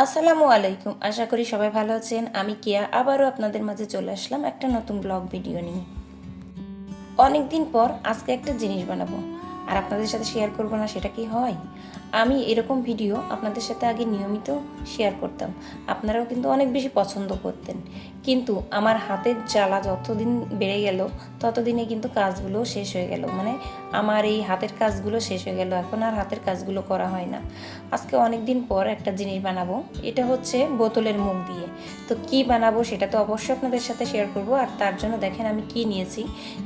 আসসালামু আলাইকুম। আশা করি সবাই ভালো আছেন। আমি কেয়া। আবারও আপনাদের মাঝে চলে আসলাম একটা নতুন ব্লগ ভিডিও নিয়ে। অনেক দিন পর আজকে একটা জিনিস বানাবো। আর আপনাদের সাথে শেয়ার করব না, সেটা কি হয়? আমি এরকম ভিডিও আপনাদের সাথে আগে নিয়মিত শেয়ার করতাম। আপনারাও কিন্তু অনেক বেশি পছন্দ করতেন। কিন্তু আমার হাতের জ্বালা যতদিন বেড়ে গেল, ততদিনে কিন্তু কাজগুলো শেষ হয়ে গেল। মানে আমার এই হাতের কাজগুলো শেষ হয়ে গেল, এখন আর হাতের কাজগুলো করা হয় না। আজকে অনেক দিন পর একটা জিনিস বানাবো, এটা হচ্ছে বোতলের মুখ দিয়ে। তো কি বানাবো সেটা তো অবশ্যই আপনাদের সাথে শেয়ার করব, আর তার জন্য দেখেন আমি কি নিয়েছি।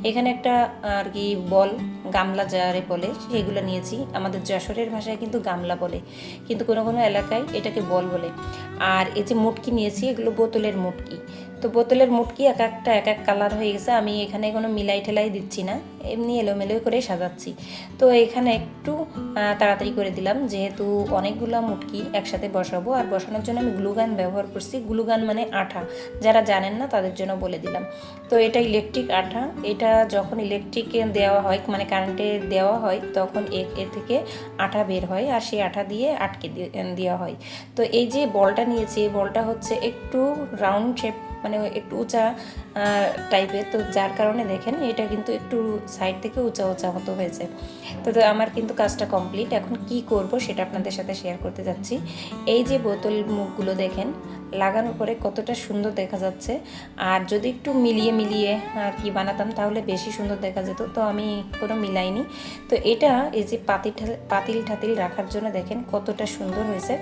এখানে একটা, আর কি, বল, গামলা যারে বলে, সেগুলো নিয়েছি। আমাদের যশোরের ভাষায় কিন্তু গামলা বলে, কিন্তু কোনো কোনো এলাকায় এটাকে বল বলে। আর এই যে মুটকি নিয়েছি, এগুলো বোতলের মুটকি। তো বোতলের মুটকি এক একটা, এক এক কালার হয়ে গেছে। আমি এখানে কোনো মিলাই ঠেলাই দিচ্ছি না। এমনি এলোমেলো করে সাজাচ্ছি। তো এখানে একটু তাড়াতাড়ি করে দিলাম। যেহেতু অনেকগুলো মুটকি একসাথে বসাবো, আর বসানোর জন্য আমি গ্লুগান ব্যবহার করছি। গ্লুগান মানে আঠা। যারা জানেন না, তাদের জন্য বলে দিলাম। তো এটা ইলেকট্রিক আঠা। এটা যখন ইলেকট্রিকে দেওয়া হয় মানে কারেন্টে দেওয়া হয়, তখন এ- থেকে আঠা বের হয়, আর সেই আঠা দিয়ে আটকে দেওয়া হয়। তো এই যে বলটা নিয়েছি, এই বলটা হচ্ছে একটু রাউন্ড শেপ মানে একটু উঁচা টাইপের তো যার কারণে দেখেন, এটা কিন্তু একটু সাইড থেকে উঁচা উঁচা মতো হয়েছে। তো আমার কিন্তু কাজটা কমপ্লিট এখন কি করব সেটা আপনাদের সাথে শেয়ার করতে যাচ্ছি। এই যে বোতল মুখগুলো দেখেন লাগানোর পরে কতটা সুন্দর দেখা যাচ্ছে। আর যদি একটু মিলিয়ে মিলিয়ে আর কি বানাতাম তাহলে বেশি সুন্দর দেখা যেত। তো আমি কোনো মিলাইনি। তো এটা এই যে পাতিল পাতিল ঠাতিল রাখার জন্য দেখেন কতটা সুন্দর হয়েছে।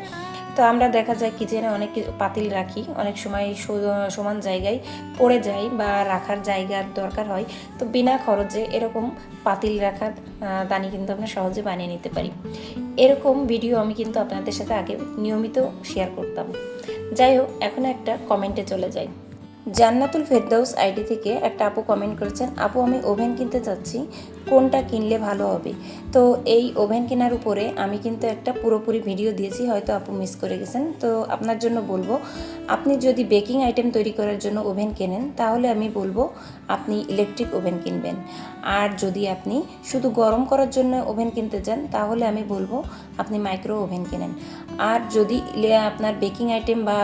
তো আমরা দেখা যায় কিচেনে অনেক পাতিল রাখি। অনেক সময় সমান জায়গায় পড়ে যায় বা রাখার জায়গার দরকার হয়। তো বিনা খরচে এরকম পাতিল রাখার দানি কিন্তু আমরা সহজে বানিয়ে নিতে পারি। এরকম ভিডিও আমি কিন্তু আপনাদের সাথে আগে নিয়মিত শেয়ার করতাম। যাই হোক এখন একটা কমেন্টে চলে যাই। জান্নাতুল ফেরদাউস আইডি থেকে একটা আপু কমেন্ট করেছেন, আপু, আমি ওভেন কিনতে চাচ্ছি, কোনটা কিনলে ভালো হবে? তো এই ওভেন কেনার উপরে আমি কিন্তু একটা পুরোপুরি ভিডিও দিয়েছি, হয়তো আপু মিস করে গেছেন। তো আপনার জন্য বলব আপনি যদি বেকিং আইটেম তৈরি করার জন্য ওভেন কেনেন, তাহলে আমি বলব আপনি ইলেকট্রিক ওভেন কিনবেন। আর যদি আপনি শুধু গরম করার জন্য ওভেন কিনতে যান তাহলে আমি বলব আপনি মাইক্রো ওভেন কেনেন। আর যদি আপনার বেকিং আইটেম বা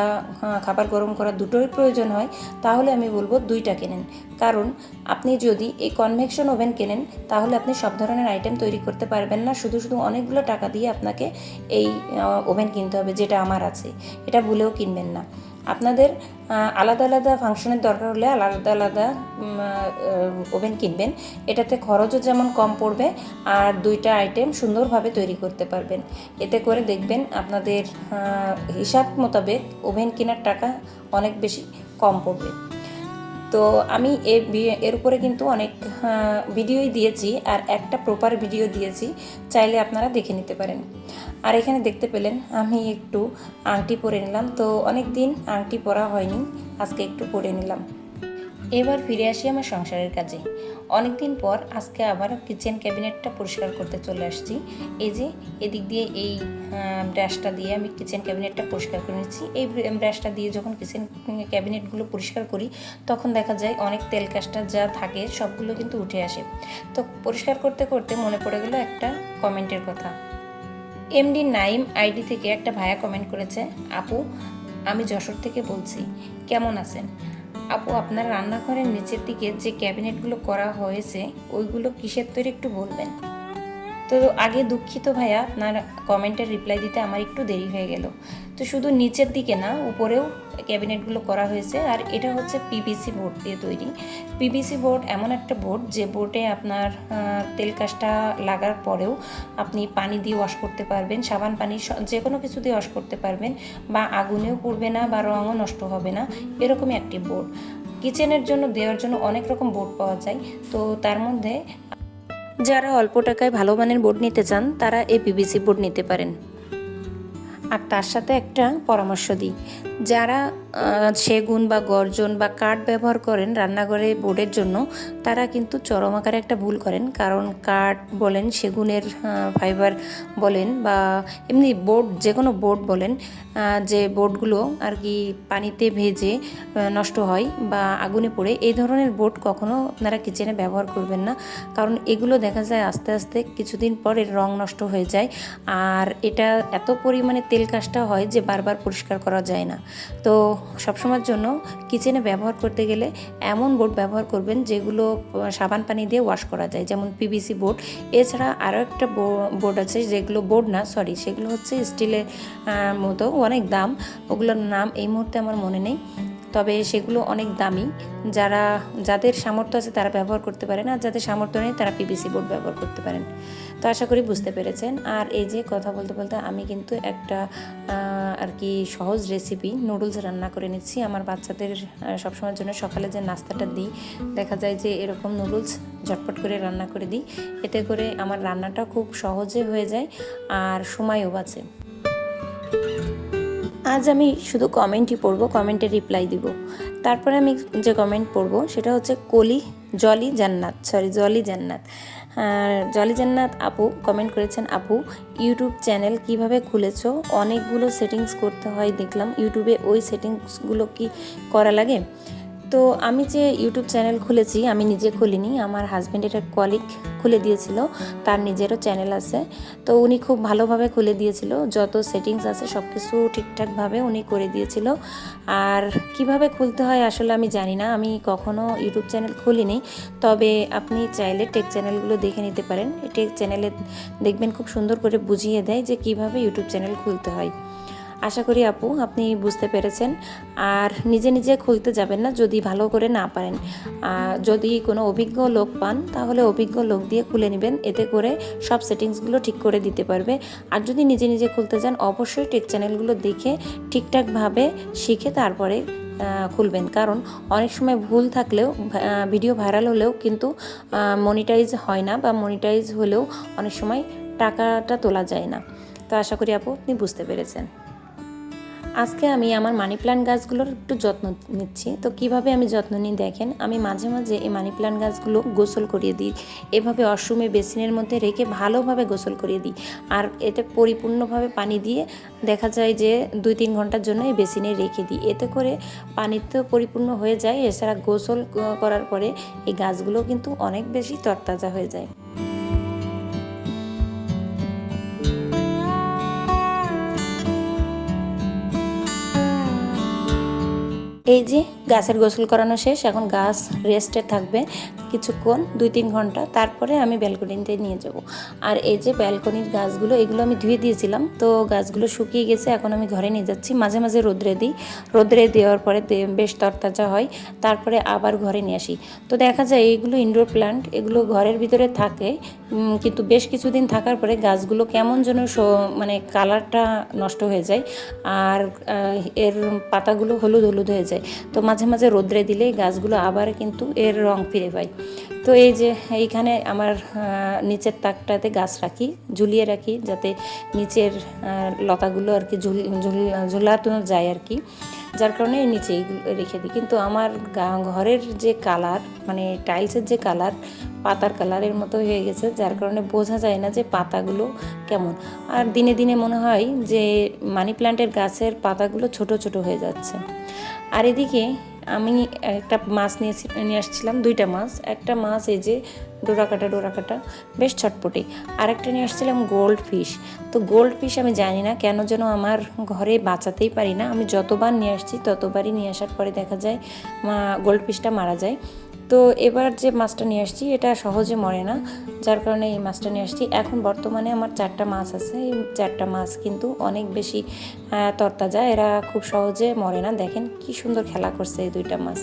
খাবার গরম করার দুটোই প্রয়োজন হয়, তাহলে আমি বলব দুইটা কেনেন। কারণ আপনি যদি এই কনভেকশন ওভেন কেনেন, তাহলে আপনি সব ধরনের আইটেম তৈরি করতে পারবেন না। শুধু শুধু অনেকগুলো টাকা দিয়ে আপনাকে এই ওভেন কিনতে হবে যেটা আমার আছে। এটা ভুলেও কিনবেন না। আপনাদের আলাদা আলাদা ফাংশনের দরকার হলে আলাদা আলাদা ওভেন কিনবেন। এটাতে খরচও যেমন কম পড়বে, আর দুইটা আইটেম সুন্দরভাবে তৈরি করতে পারবেন। এতে করে দেখবেন আপনাদের হিসাব মোতাবেক ওভেন কেনার টাকা অনেক বেশি কম পড়বে। তো আমি এর উপরে কিন্তু অনেক ভিডিওই দিয়েছি আর একটা প্রপার ভিডিও দিয়েছি, চাইলে আপনারা দেখে নিতে পারেন। আর এখানে দেখতে পেলেন, আমি একটু আংটি পরে নিলাম। তো অনেক দিন আংটি পরা হয়নি, আজকে একটু পরে নিলাম। এবার ফিরে আসি আমার সংসারের কাজে। অনেক দিন পর আজকে আবার কিচেন ক্যাবিনেটটা পরিষ্কার করতে চলে আসছি। এই যে, এদিক দিয়ে এই ব্রাশটা দিয়ে আমি কিচেন ক্যাবিনেটটা পরিষ্কার করে নিচ্ছি। এই ব্রাশটা দিয়ে যখন কিচেন ক্যাবিনেটগুলো পরিষ্কার করি, তখন দেখা যায় অনেক তেল কাজটা যা থাকে সবগুলো কিন্তু উঠে আসে। তো পরিষ্কার করতে করতে মনে পড়ে গেল একটা কমেন্টের কথা। এমডি নাইম আইডি থেকে একটা ভায়া কমেন্ট করেছে, আপু, আমি যশোর থেকে বলছি, কেমন আছেন? আপু আপনার রান্নাঘরের নিচের দিকে যে ক্যাবিনেটগুলো করা হয়েছে ওইগুলো কিসের তৈরি একটু বলবেন? তো আগে দুঃখিত ভাইয়া, আপনার কমেন্টের রিপ্লাই দিতে আমার একটু দেরি হয়ে গেল। তো শুধু নিচের দিকে না, উপরেও ক্যাবিনেটগুলো করা হয়েছে। আর এটা হচ্ছে পিভিসি বোর্ড দিয়ে তৈরি। পিভিসি বোর্ড এমন একটা বোর্ড যে বোর্ডে আপনার তেল কাজটা লাগার পরেও আপনি পানি দিয়ে ওয়াশ করতে পারবেন। সাবান পানি যে কোনো কিছু দিয়ে ওয়াশ করতে পারবেন। বা আগুনেও পড়বে না, বা রঙও নষ্ট হবে না। এরকমই একটি বোর্ড কিচেনের জন্য, দেওয়ার জন্য অনেক রকম বোর্ড পাওয়া যায়। তো তার মধ্যে যারা অল্প টাকায় ভালো মানের বোর্ড নিতে চান, তারা এই পিভিসি বোর্ড নিতে পারেন। আর তার সাথে একটা পরামর্শ দিই। যারা সেগুন বা গর্জন বা কাঠ ব্যবহার করেন রান্নাঘরে বোর্ডের জন্য, তারা কিন্তু চরম আকারে একটা ভুল করেন। কারণ কাঠ বলেন, সেগুনের ফাইবার বলেন বা এমনি বোর্ড যে কোনো বোর্ড বলেন যে বোর্ডগুলো আর কি পানিতে ভেজে নষ্ট হয় বা আগুনে পড়ে, এই ধরনের বোর্ড কখনো আপনারা কিচেনে ব্যবহার করবেন না। কারণ এগুলো দেখা যায় আস্তে আস্তে কিছুদিন পর এর রং নষ্ট হয়ে যায়। আর এটা এত পরিমাণে তেল কাজটা হয় যে বারবার পরিষ্কার করা যায় না। তো সবসময়ের জন্য কিচেনে ব্যবহার করতে গেলে এমন বোর্ড ব্যবহার করবেন যেগুলো সাবান পানি দিয়ে ওয়াশ করা যায়। যেমন পিভিসি বোর্ড এছাড়া আরও একটা বোর্ড আছে যেগুলো বোর্ড না সরি সেগুলো হচ্ছে স্টিলের মতো, অনেক দাম। ওগুলোর নাম এই মুহূর্তে আমার মনে নেই। তবে সেগুলো অনেক দামি। যারা, যাদের সামর্থ্য আছে তারা ব্যবহার করতে পারেন আর যাদের সামর্থ্য নেই তারা পিভিসি বোর্ড ব্যবহার করতে পারেন। তো আশা করি বুঝতে পেরেছেন। আর এই যে কথা বলতে বলতে আমি কিন্তু একটা আর কি সহজ রেসিপি নুডলস রান্না করে নিচ্ছি। আমার বাচ্চাদের সবসময়ের জন্য সকালে যে নাস্তাটা দিই, দেখা যায় যে এরকম নুডলস ঝটপট করে রান্না করে দিই। এতে করে আমার রান্নাটা খুব সহজে হয়ে যায় আর সময়ও বাঁচে। আজ আমি শুধু কমেন্টই পড়ব কমেন্টে রিপ্লাই দিব। তারপরে আমি যে কমেন্ট পড়ব, সেটা হচ্ছে কলি জলি জান্নাত সরি জলি জান্নাত। জলি জান্নাত আপু কমেন্ট করেছেন, আপু ইউটিউব চ্যানেল কীভাবে খুলেছ? অনেকগুলো সেটিংস করতে হয়, দেখলাম। ইউটিউবে ওই সেটিংসগুলো কি করা লাগে? তো আমি যে ইউটিউব চ্যানেল খুলেছি, আমি নিজে খুলিনি, আমার হাজব্যান্ডের এক কলিগ খুলে দিয়েছিল, তার নিজেরও চ্যানেল আছে। তো উনি খুব ভালোভাবে খুলে দিয়েছিল, যত সেটিংস আছে সব কিছু ঠিকঠাকভাবে উনি করে দিয়েছিল। আর কীভাবে খুলতে হয় আসলে আমি জানি না, আমি কখনো ইউটিউব চ্যানেল খুলিনি, তবে আপনি চাইলে টেক চ্যানেলগুলো দেখে নিতে পারেন। টেক চ্যানেলে দেখবেন খুব সুন্দর করে বুঝিয়ে দেয় যে কীভাবে ইউটিউব চ্যানেল খুলতে হয়। আশা করি আপু, আপনি বুঝতে পেরেছেন। আর নিজে নিজে খুলতে যাবেন না, যদি ভালো করে না পারেন। যদি কোনো অভিজ্ঞ লোক পান, তাহলে অভিজ্ঞ লোক দিয়ে খুলে নেবেন। এতে করে সব সেটিংসগুলো ঠিক করে দিতে পারবে। আর যদি নিজে নিজে খুলতে যান, অবশ্যই টেক চ্যানেলগুলো দেখে ঠিকঠাকভাবে শিখে তারপরে খুলবেন। কারণ অনেক সময় ভুল থাকলেও ভিডিও ভাইরাল হলেও কিন্তু মনিটাইজ হয় না বা মনিটাইজ হলেও অনেক সময় টাকাটা তোলা যায় না। তো আশা করি আপু, আপনি বুঝতে পেরেছেন। আজকে আমি আমার মানি প্ল্যান্ট গাছগুলোর একটু যত্ন নিচ্ছি। তো কীভাবে আমি যত্ন নিই দেখেন, আমি মাঝে মাঝে এই মানি প্ল্যান্ট গাছগুলো গোসল করিয়ে দিই। এভাবে অসমে বেসিনের মধ্যে রেখে ভালোভাবে গোসল করিয়ে দিই। আর এটা পরিপূর্ণভাবে পানি দিয়ে দেখা যায় যে দুই তিন ঘণ্টার জন্য এই বেসিনে রেখে দিই। এতে করে পানি তো পরিপূর্ণ হয়ে যায়, এছাড়া গোসল করার পরে এই গাছগুলো কিন্তু অনেক বেশি তরতাজা হয়ে যায়। এই যে গাছের গোসল করানো শেষ, এখন গাছ রেস্টে থাকবে কিছুক্ষণ দুই তিন ঘণ্টা। তারপরে আমি ব্যালকনিতে নিয়ে যাব। আর এই যে ব্যালকনির গাছগুলো, এগুলো আমি ধুয়ে দিয়েছিলাম। তো গাছগুলো শুকিয়ে গেছে, এখন আমি ঘরে নিয়ে যাচ্ছি। মাঝে মাঝে রোদ্রে দিই। রোদ্রে দেওয়ার পরে বেশ তরতাজা হয়। তারপরে আবার ঘরে নিয়ে আসি। তো দেখা যায় এইগুলো ইনডোর প্ল্যান্ট এগুলো ঘরের ভিতরে থাকে। কিন্তু বেশ কিছুদিন থাকার পরে গাছগুলো কেমন যেন মানে কালারটা নষ্ট হয়ে যায়। আর এর পাতাগুলো হলুদ হলুদ হয়ে যায়। তো মাঝে মাঝে মাঝে রোদ্রে দিলে গাছগুলো আবার কিন্তু এর রং ফিরে পায়। তো এই যে এইখানে আমার নিচের তাকটাতে গাছ রাখি, ঝুলিয়ে রাখি যাতে নিচের লতাগুলো আর কি ঝুল, ঝুল- ঝুলানো যায় আর কি। যার কারণে নিচে রেখে দিই। কিন্তু আমার ঘরের যে কালার মানে টাইলসের যে কালার, পাতার কালারের মতো হয়ে গেছে, যার কারণে বোঝা যায় না যে পাতাগুলো কেমন। আর দিনে দিনে মনে হয় যে মানি প্ল্যান্টের গাছের পাতাগুলো ছোট ছোট হয়ে যাচ্ছে। আর এদিকে আমি একটা মাছ নিয়ে নিয়ে আসছিলাম, দুইটা মাছ। একটা মাছ এই যে ডোরা কাটা ডোরা কাটা, বেশ ছটপটে। আর একটা নিয়ে আসছিলাম গোল্ড ফিশ। তো গোল্ড ফিশ আমি জানি না কেন যেন আমার ঘরে বাঁচাতেই পারি না। আমি যতবার নিয়ে আসছি, ততবারই নিয়ে আসার পরে দেখা যায় গোল্ড ফিশটা মারা যায়। তো এবার যে মাছটা নিয়ে আসছি, এটা সহজে মরে না। যার কারণে এই মাছটা নিয়ে আসছি। এখন বর্তমানে আমার চারটা মাছ আছে। এই চারটা মাছ কিন্তু অনেক বেশি তরতাজা। এরা খুব সহজে মরে না। দেখেন কি সুন্দর খেলা করছে এই দুইটা মাছ।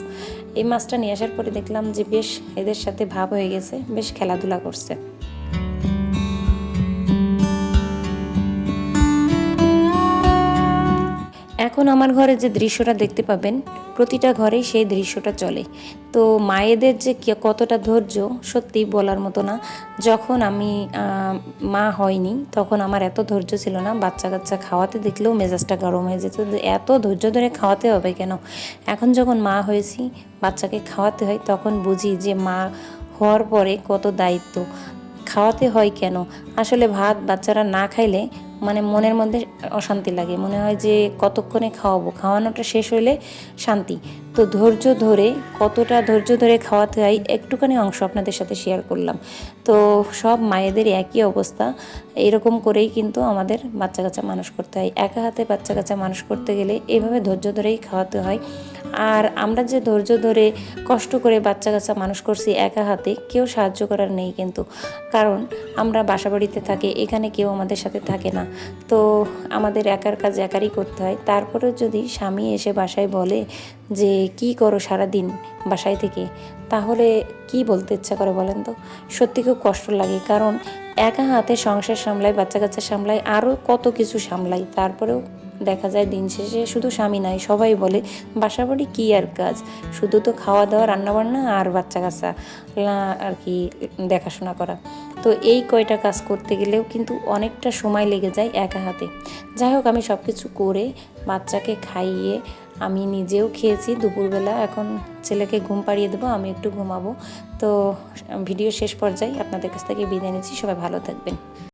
এই মাছটা নিয়ে আসার পরে দেখলাম যে বেশ এদের সাথে ভাব হয়ে গেছে, বেশ খেলাধুলা করছে। এখন আমার ঘরে যে দৃশ্যটা দেখতে পাবেন, প্রতিটা ঘরেই সেই দৃশ্যটা চলে। তো মায়েদের যে কতটা ধৈর্য, সত্যি বলার মতো না। যখন আমি মা হয়নি, তখন আমার এত ধৈর্য ছিল না বাচ্চা কাচ্চা খাওয়াতে দেখলেও মেজাজটা গরম হয়ে যেত। এত ধৈর্য ধরে খাওয়াতে হবে কেন? এখন যখন মা হয়েছি, বাচ্চাকে খাওয়াতে হয়, তখন বুঝি যে মা হওয়ার পরে কত দায়িত্ব। খাওয়াতে হয় কেন? আসলে ভাত বাচ্চারা না খাইলে মানে মনের মধ্যে অশান্তি লাগে। মনে হয় যে কতক্ষণে খাওয়াবো? খাওয়ানোটা শেষ হইলে শান্তি। তো ধৈর্য ধরে, কতটা ধৈর্য ধরে খাওয়াতে হয় একটুখানি অংশ আপনাদের সাথে শেয়ার করলাম। তো সব মায়েদের একই অবস্থা। এরকম করেই কিন্তু আমাদের বাচ্চা কাচ্চা মানুষ করতে হয়। একা হাতে বাচ্চা কাচ্চা মানুষ করতে গেলে এভাবে ধৈর্য ধরেই খাওয়াতে হয়। আর আমরা যে ধৈর্য ধরে কষ্ট করে বাচ্চা কাচ্চা মানুষ করছি একা হাতে, কেউ সাহায্য করার নেই কিন্তু। কারণ আমরা বাসা বাড়িতে থাকি, এখানে কেউ আমাদের সাথে থাকে না। তো আমাদের একার কাজ একারই করতে হয়। তারপরেও যদি স্বামী এসে বাসায় বলে যে, কি করো সারা দিন বাসায় থেকে? তাহলে কি বলতে ইচ্ছা করে বলেন তো? সত্যি খুব কষ্ট লাগে। কারণ একা হাতে সংসার সামলাই বাচ্চা কাচ্চা সামলাই আরও কত কিছু সামলাই তারপরেও দেখা যায় দিন শেষে শুধু স্বামী নয় সবাই বলে বাসা বাড়ি কী আর কাজ? শুধু তো খাওয়া দাওয়া রান্নাবান্না আর বাচ্চা কাচ্চা আর কি দেখাশোনা করা। তো এই কয়টা কাজ করতে গেলেও কিন্তু অনেকটা সময় লেগে যায় একা হাতে। যাই হোক, আমি সব কিছু করে বাচ্চাকে খাইয়ে আমি নিজেও খেয়েছি। দুপুরবেলা এখন ছেলেকে ঘুম পাড়িয়ে দেবো, আমি একটু ঘুমাবো। তো ভিডিও শেষ পর্যায়ে আপনাদের কাছ থেকে বিদায় নিচ্ছি। সবাই ভালো থাকবেন।